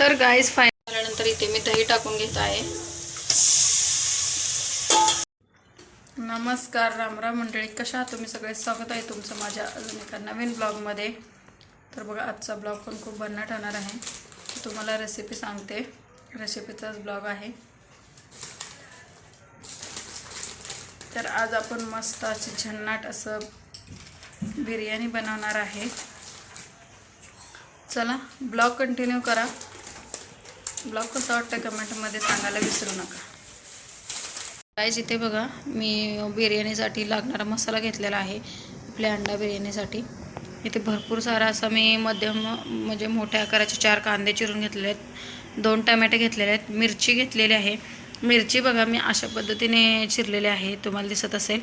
तर guys five झाल्यानंतर इथे मी दही टाकून घेत आहे. नमस्कार रामराम मंडळी. कशा आहात तुम्ही सगळे? स्वागत आहे तुमचं माझ्या अजून एका नवीन ब्लॉगमध्ये तर बघा आजचा ब्लॉग पण खूप भन्नाट होणार आहे. तुम्हाला रेसिपी सांगते. रेसिपीचाच ब्लॉग आहे. तर आज आपण मस्त अशी झन्नाट असं बिर्याणी बनवणार आहे. चला ब्लॉग कंटिन्यू करा. ब्लॉग कसं वाटतं कमेंटमध्ये सांगायला विसरू नका. काय इथे बघा मी बिर्याणीसाठी लागणारा मसाला घेतलेला आहे आपल्या अंडा बिर्याणीसाठी. इथे भरपूर सारा असा मी मध्यम म्हणजे मोठ्या आकाराचे चार कांदे चिरून घेतलेले आहेत दोन टमॅटे घेतलेले आहेत मिरची घेतलेली आहे. मिरची बघा मी अशा पद्धतीने चिरलेली आहे तुम्हाला दिसत असेल.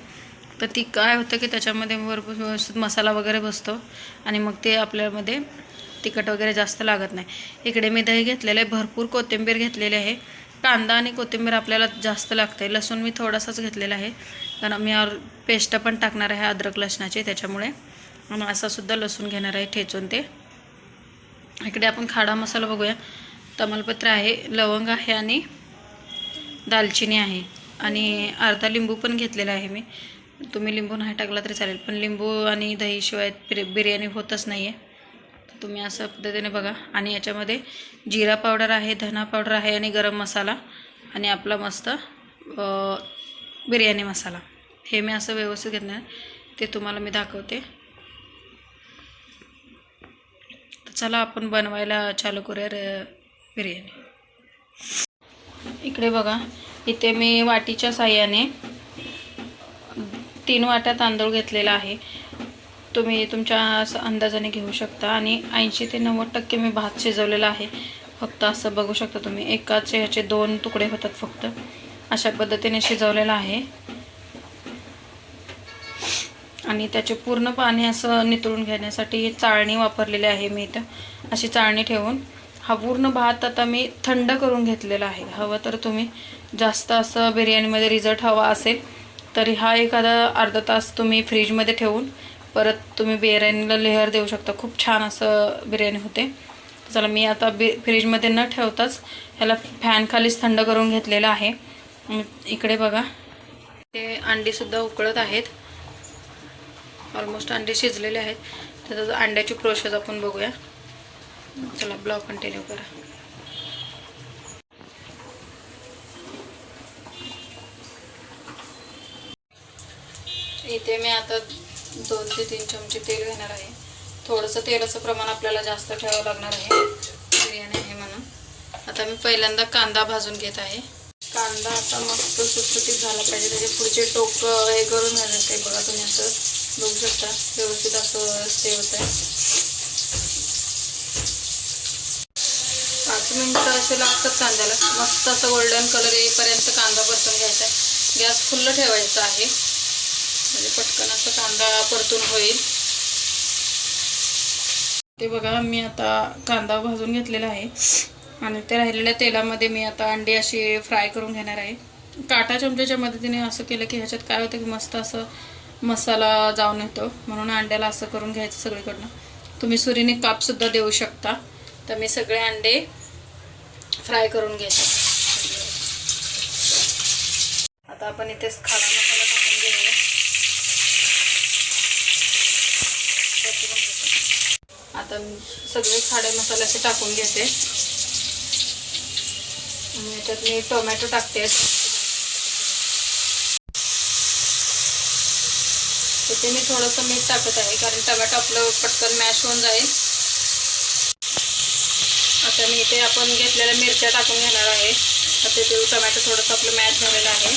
तर ती काय होतं की त्याच्यामध्ये भरपूर व्यवस्थित मसाला वगैरे बसतो आणि मग ते आपल्यामध्ये तिखट वगैरे जास्त लागत नाही. इकडे मी दही घेतलेलं आहे भरपूर कोथिंबीर घेतलेली आहे. कांदा आणि कोथिंबीर आपल्याला जास्त लागतं आहे लसूण मी थोडासाच घेतलेला आहे. कारण मी और पेस्ट पण टाकणार आहे अद्रक लसणाची त्याच्यामुळे. आणि असासुद्धा लसूण घेणार आहे ठेचून ते. इकडे आपण खाडा मसाला बघूया. तमालपत्र आहे लवंग आहे आणि दालचिनी आहे. आणि अर्धा लिंबू पण घेतलेला आहे मी. तुम्ही लिंबू नाही टाकला तरी चालेल. पण लिंबू आणि दहीशिवाय बिर्याणी होतच नाही आहे तुम्ही असं पद्धतीने बघा. आणि याच्यामध्ये जिरा पावडर आहे धना पावडर आहे आणि गरम मसाला आणि आपला मस्त बिर्याणी मसाला. हे मी असं व्यवस्थित घेणार ते तुम्हाला मी दाखवते. तर चला आपण बनवायला चालू करूया रे- बिर्याणी. इकडे बघा. इथे मी वाटीच्या साह्याने तीन वाट्या तांदूळ घेतलेला आहे. तुम्ही तुमच्या असं अंदाजाने घेऊ शकता आणि ऐंशी ते नव्वद टक्के मी भात शिजवलेला आहे. फक्त असं बघू शकता तुम्ही. एकाच ह्याचे दोन तुकडे होतात फक्त. अशा पद्धतीने शिजवलेला आहे. आणि त्याचे पूर्ण पाणी असं नितळून घेण्यासाठी चाळणी वापरलेली आहे मी इथं. अशी चाळणी ठेवून हा पूर्ण भात आता मी थंड करून घेतलेला आहे. हवं तर तुम्ही जास्त असं बिर्याणीमध्ये रिझल्ट हवा असेल तरी हा एखादा अर्धा तास तुम्ही फ्रीजमध्ये ठेवून परत तुम्ही बिर्याणीला लेअर देऊ शकता. खूप छान असं बिर्याणी होते. चला मी आता बि फ्रीजमध्ये न ठेवताच ह्याला फॅन खालीच थंड करून घेतलेलं आहे. इकडे बघा. ते अंडीसुद्धा उकळत आहेत. ऑलमोस्ट अंडे शिजलेले आहेत. त्याचं अंड्याची प्रोसेस आपण बघूया. चला ब्लॉग कंटिन्यू करा. इथे मी आता दोन ते तीन चमचे तेल घेणार आहे. थोडंसं तेलाचं प्रमाण आपल्याला जास्त ठेवावं लागणार आहे. बिर्याणी आहे म्हणून. आता मी पहिल्यांदा कांदा भाजून घेत आहे. कांदा आता मस्त सुटसुटीत झाला पाहिजे. त्याचे पुढचे टोक हे करून घ्यायचं ते बघा तुम्ही असं बघू शकता. व्यवस्थित असं ते होत आहे. पाच मिनटं असे लागतात कांद्याला. मस्त असं गोल्डन कलर येईपर्यंत कांदा परतून घ्यायचा आहे. गॅस फुल्ल ठेवायचा आहे. म्हणजे पटकन असं कांदा परतून होईल. ते बघा मी आता कांदा भाजून घेतलेला आहे. आणि ते राहिलेल्या तेलामध्ये मी आता अंडी अशी फ्राय करून घेणार आहे. काटा चमच्याच्या मदतीने असं केलं की ह्याच्यात काय होतं की मस्त असं मसाला जाऊन येतो. म्हणून अंड्याला असं करून घ्यायचं सगळीकडनं. तुम्ही सुरीने कापसुद्धा देऊ शकता. तर मी सगळे अंडे फ्राय करून घेते. आता आपण इथेच खाणार मसाला टाकून घेऊया आता मी सगळे खाडे मसाले असे टाकून घेते. याच्यात मी टोमॅटो टाकते. तिथे मी थोडंसं मीठ टाकत आहे कारण टोमॅटो आपलं पटकन मॅश होऊन जाईल. आता मी इथे आपण घेतलेल्या मिरच्या टाकून घेणार आहे. आता ते टोमॅटो थोडंसं आपलं मॅश झालेलं आहे.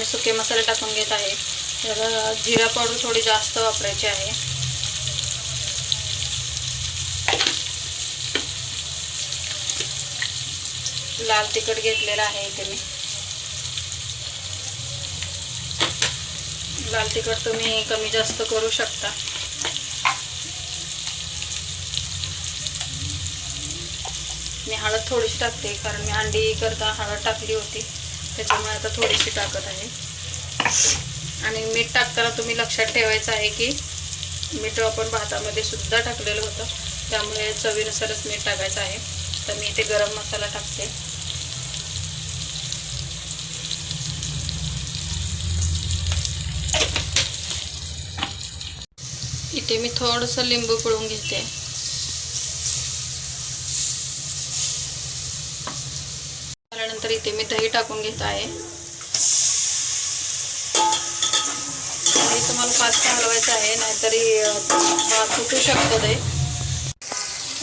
मी सुके मसाले टाकून घेत आहे. तर जिरा पावडर थोडी जास्त वापरायची आहे. लाल तिखट घेतलेलं आहे इथे मी. लाल तिखट तुम्ही कमी जास्त करू शकता. मी हळद थोडीशी टाकते कारण मी अंडी करता हळद टाकली होती. त्याच्यामुळे आता थोडीशी टाकत आहे. आणि मीठ टाकताना तुम्ही लक्षात ठेवायचं आहे की मीठ आपण भातामध्ये सुद्धा टाकलेलं होतं. त्यामुळे चवीनुसारच मीठ टाकायचं आहे. तर मी इथे गरम मसाला टाकते. इथे मी थोडंसं लिंबू पिळून घेते. त्यानंतर इथे मी दही टाकून घेत आहे. दही तुम्हाला फास्ट हलवायचं आहे नाहीतरी अं, फुटू शकतं दही.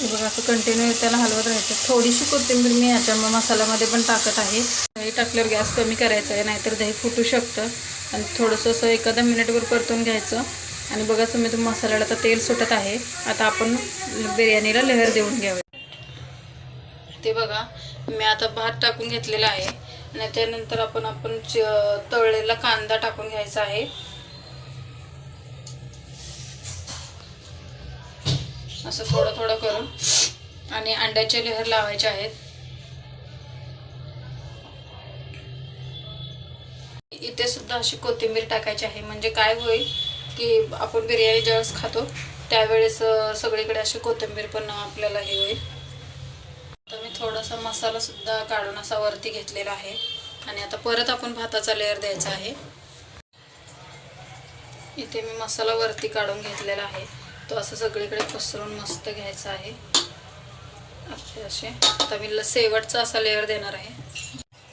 बघा असं कंटिन्यू त्याला हलवत राहायचं. थोडीशी कोथिंबीर मी याच्या मसाल्यामध्ये पण टाकत आहे. दही टाकल्यावर गॅस कमी करायचा आहे नाहीतर दही फुटू शकतं. आणि थोडंसं असं एखादा मिनिटभर परतून घ्यायचं. आणि बघा तुम्ही तो मसाल्याला तर तेल सुटत आहे. आता आपण बिर्याणीला लेअर देऊन घ्यावे. ते बघा मी आता भात टाकून घेतलेला आहे. आणि त्यानंतर आपण आपण तळलेला कांदा टाकून घ्यायचा आहे. असं थोडं थोडं करून. आणि अंड्याचे लेहर लावायचे आहेत. इथे सुद्धा अशी कोथिंबीर टाकायची आहे. म्हणजे काय होईल की आपण बिर्याणी ज्यावेळेस खातो त्यावेळेस सगळीकडे अशी कोथिंबीर पण आपल्याला हे होईल. थोडासा मसालासुद्धा काढून असा वरती घेतलेला आहे. आणि आता परत आपण भाताचा लेअर द्यायचा आहे. इथे मी मसाला वरती काढून घेतलेला आहे. तो असं सगळीकडे पसरून मस्त घ्यायचा आहे. असे असे. आता मी शेवटचा असा लेअर देणार आहे.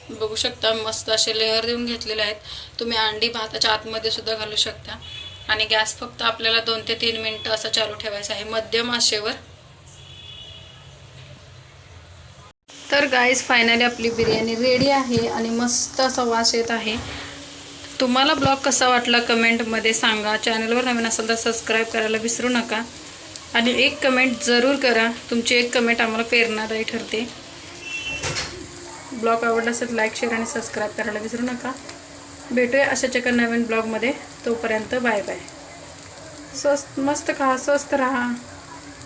बघू शकता मस्त असे लेअर देऊन घेतलेले आहेत. तुम्ही अंडी भाताच्या आतमध्ये सुद्धा घालू शकता. आणि गॅस फक्त आपल्याला दोन ते तीन मिनटं असा चालू ठेवायचा आहे. मध्यम आशेवर तर गाईज फायनली आपली बिर्याणी रेडी आहे आणि मस्त असा वास येत आहे. तुम्हाला ब्लॉग कसा वाटला कमेंटमध्ये सांगा. चॅनलवर नवीन असेल तर सबस्क्राईब करायला विसरू नका. आणि एक कमेंट जरूर करा. तुमची एक कमेंट आम्हाला प्रेरणादायी ठरते. ब्लॉग आवडला असेल लाईक शेअर आणि सबस्क्राईब करायला विसरू नका. भेटूया अशाच एका नवीन ब्लॉगमध्ये तोपर्यंत बाय बाय स्वस्त मस्त खा स्वस्त राहा.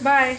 बाय